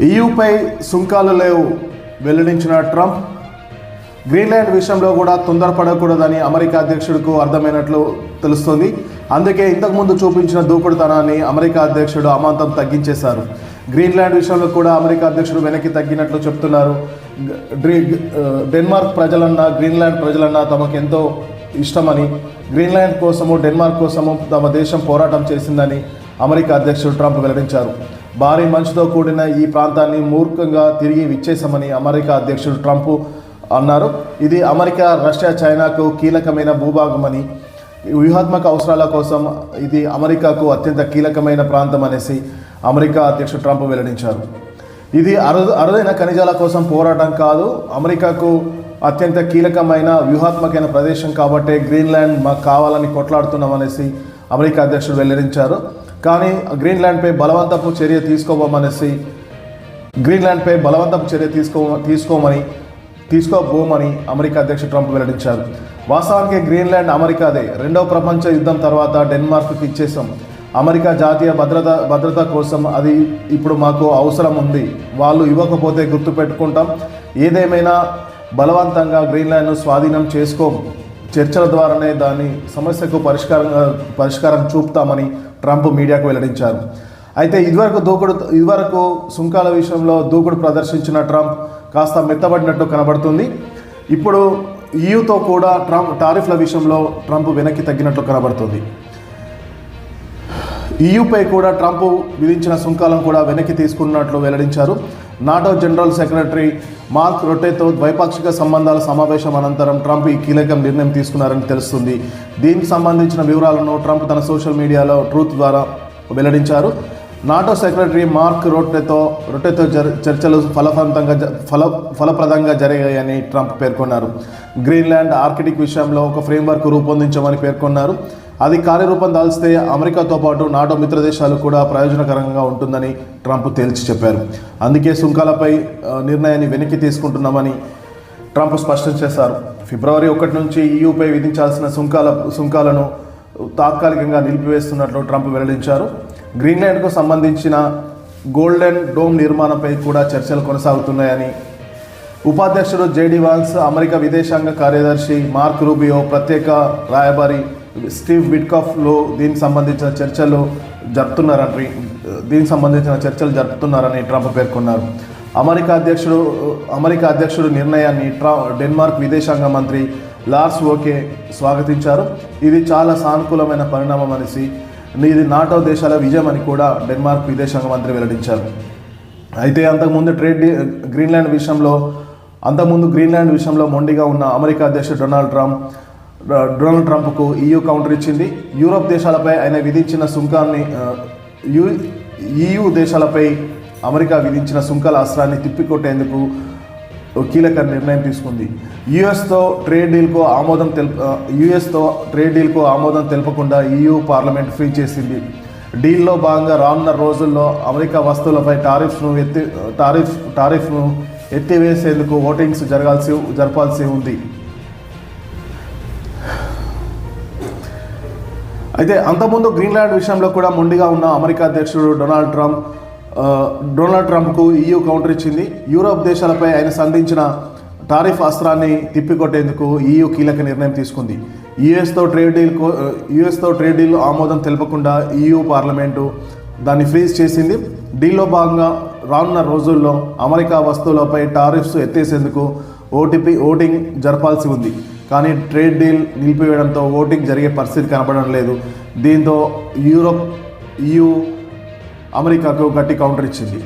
ఈయూపై సుంకాలు లేవు వెల్లడించిన ట్రంప్. గ్రీన్లాండ్ విషయంలో కూడా తొందరపడకూడదని అమెరికా అధ్యక్షుడికి అర్థమైనట్లు తెలుస్తుంది. అందుకే ఇంతకుముందు చూపించిన దూకుడుతనాన్ని అమెరికా అధ్యక్షుడు అమాంతం తగ్గించేశారు. గ్రీన్లాండ్ విషయంలో కూడా అమెరికా అధ్యక్షుడు వెనక్కి తగ్గినట్లు చెప్తున్నారు. డ్రీ- డెన్మార్క్ ప్రజలన్నా గ్రీన్లాండ్ ప్రజలన్నా తమకు ఎంతో ఇష్టమని గ్రీన్లాండ్ కోసము డెన్మార్క్ కోసము తమ దేశం పోరాటం చేసిందని అమెరికా అధ్యక్షుడు ట్రంప్ వెల్లడించారు. భారీ మంచుతో కూడిన ఈ ప్రాంతాన్ని మూర్ఖంగా తిరిగి విచ్చేశామని అమెరికా అధ్యక్షుడు ట్రంప్ అన్నారు. ఇది అమెరికా రష్యా చైనాకు కీలకమైన భూభాగమని వ్యూహాత్మక అవసరాల కోసం ఇది అమెరికాకు అత్యంత కీలకమైన ప్రాంతం అనేసి అమెరికా అధ్యక్షుడు ట్రంప్ వెల్లడించారు. ఇది అరుదు అరుదైన ఖనిజాల కోసం పోరాటం కాదు అమెరికాకు అత్యంత కీలకమైన వ్యూహాత్మకమైన ప్రదేశం కాబట్టే గ్రీన్లాండ్ మాకు కావాలని కొట్లాడుతున్నాం అనేసి అమెరికా అధ్యక్షుడు వెల్లడించారు. కానీ గ్రీన్లాండ్పై బలవంతపు చర్య తీసుకోబోమనేసి గ్రీన్లాండ్పై బలవంతపు చర్య తీసుకో తీసుకోమని తీసుకోబోమని అమెరికా అధ్యక్షుడు ట్రంప్ వెల్లడించారు. వాస్తవానికి గ్రీన్లాండ్ అమెరికాదే. రెండవ ప్రపంచ యుద్ధం తర్వాత డెన్మార్క్కి ఇచ్చేసాం అమెరికా జాతీయ భద్రత భద్రత కోసం అది ఇప్పుడు మాకు అవసరం ఉంది. వాళ్ళు ఇవ్వకపోతే గుర్తుపెట్టుకుంటాం. ఏదేమైనా బలవంతంగా గ్రీన్లాండ్ను స్వాధీనం చేసుకోము చర్చల ద్వారానే దాని సమస్యకు పరిష్కారం పరిష్కారం చూపుతామని ట్రంప్ మీడియాకు వెల్లడించారు. అయితే ఇదివరకు దూకుడు ఇదివరకు సుంకాల విషయంలో దూకుడు ప్రదర్శించిన ట్రంప్ కాస్త మెత్తబడినట్టు కనబడుతుంది. ఇప్పుడు ఈయూతో కూడా ట్రంప్ టారిఫ్ల విషయంలో ట్రంప్ వెనక్కి తగ్గినట్లు కనబడుతుంది. ఈయూపై కూడా ట్రంప్ విధించిన సుంకాలను కూడా వెనక్కి తీసుకున్నట్లు వెల్లడించారు. నాటో జనరల్ సెక్రటరీ మార్క్ రొటేతో ద్వైపాక్షిక సంబంధాల సమావేశం అనంతరం ట్రంప్ ఈ కీలక నిర్ణయం తీసుకున్నారని తెలుస్తుంది. దీనికి సంబంధించిన వివరాలను ట్రంప్ తన సోషల్ మీడియాలో ట్రూత్ ద్వారా వెల్లడించారు. నాటో సెక్రటరీ మార్క్ రొట్టెతో రొట్టెతో చర్చలు ఫలవంతంగా జ- ఫల ఫలప్రదంగా జరిగాయని ట్రంప్ పేర్కొన్నారు. గ్రీన్లాండ్ ఆర్కిటిక్ విషయంలో ఒక ఫ్రేమ్వర్క్ రూపొందించమని పేర్కొన్నారు. అది కార్యరూపం దాల్స్తే అమెరికాతో పాటు నాటో మిత్ర దేశాలు కూడా ప్రయోజనకరంగా ఉంటుందని ట్రంప్ తేల్చి చెప్పారు. అందుకే సుంకాలపై నిర్ణయాన్ని వెనక్కి తీసుకుంటున్నామని ట్రంప్ స్పష్టం చేశారు. ఫిబ్రవరి ఒకటి నుంచి ఈయూపై విధించాల్సిన సుంకాల సుంకాలను తాత్కాలికంగా నిలిపివేస్తున్నట్లు ట్రంప్ వెల్లడించారు. గ్రీన్లాండ్కు సంబంధించిన గోల్డెన్ డోమ్ నిర్మాణంపై కూడా చర్చలు కొనసాగుతున్నాయని ఉపాధ్యక్షుడు జేడీ వాన్స్ అమెరికా విదేశాంగ కార్యదర్శి మార్క్ రూబియో ప్రత్యేక రాయబారి స్టీవ్ బిట్కాఫ్లో దీనికి సంబంధించిన చర్చలు జరుపుతున్నారని దీనికి సంబంధించిన చర్చలు జరుపుతున్నారని ట్రంప్ పేర్కొన్నారు. అమెరికా అధ్యక్షుడు అమెరికా అధ్యక్షుడు నిర్ణయాన్ని ట్రా డెన్మార్క్ విదేశాంగ మంత్రి లార్స్ ఓకే స్వాగతించారు. ఇది చాలా సానుకూలమైన పరిణామం అనేసి ఇది నాటో దేశాల విజయం అని కూడా డెన్మార్క్ విదేశాంగ మంత్రి వెల్లడించారు. అయితే అంతకుముందు ట్రేడ్ గ్రీన్లాండ్ విషయంలో అంతకుముందు గ్రీన్లాండ్ విషయంలో మొండిగా ఉన్న అమెరికా అధ్యక్షుడు డొనాల్డ్ ట్రంప్ డొనాల్డ్ ట్రంప్కు ఈయూ కౌంటర్ ఇచ్చింది. యూరోప్ దేశాలపై ఆయన విధించిన సుంకాన్ని యూ ఈయూ దేశాలపై అమెరికా విధించిన సుంకాల అస్త్రాన్ని తిప్పికొట్టేందుకు కీలక నిర్ణయం తీసుకుంది. యుఎస్తో ట్రేడ్ డీల్కు ఆమోదం తెల్ యుఎస్తో ట్రేడ్ డీల్కు ఆమోదం తెలపకుండా ఈయూ పార్లమెంట్ ఫ్రీ చేసింది. డీల్లో భాగంగా రానున్న రోజుల్లో అమెరికా వస్తువులపై టారిఫ్ను ఎత్తి టారిఫ్ టారిఫ్ను ఎత్తివేసేందుకు ఓటింగ్స్ జరగాల్సి జరపాల్సి ఉంది. అయితే అంతకుముందు గ్రీన్లాండ్ విషయంలో కూడా మొండిగా ఉన్న అమెరికా అధ్యక్షుడు డొనాల్డ్ ట్రంప్ డొనాల్డ్ ట్రంప్కు ఈయూ కౌంటర్ ఇచ్చింది. యూరోప్ దేశాలపై ఆయన సంధించిన టారిఫ్ అస్త్రాన్ని తిప్పికొట్టేందుకు ఈయూ కీలక నిర్ణయం తీసుకుంది. యుఎస్తో ట్రేడ్ డీల్ యుఎస్తో ట్రేడ్ డీల్ ఆమోదం తెలపకుండా ఈయూ పార్లమెంటు దాన్ని ఫ్రీజ్ చేసింది. డీల్లో భాగంగా రానున్న రోజుల్లో అమెరికా వస్తువులపై టారిఫ్స్ ఎత్తేసేందుకు ఓటీపీ ఓటింగ్ జరపాల్సి ఉంది. కానీ ట్రేడ్ డీల్ నిలిపివేయడంతో ఓటింగ్ జరిగే పరిస్థితి కనపడడం లేదు. దీంతో యూరోప్ యు అమెరికాకు గట్టి కౌంటర్ ఇచ్చింది.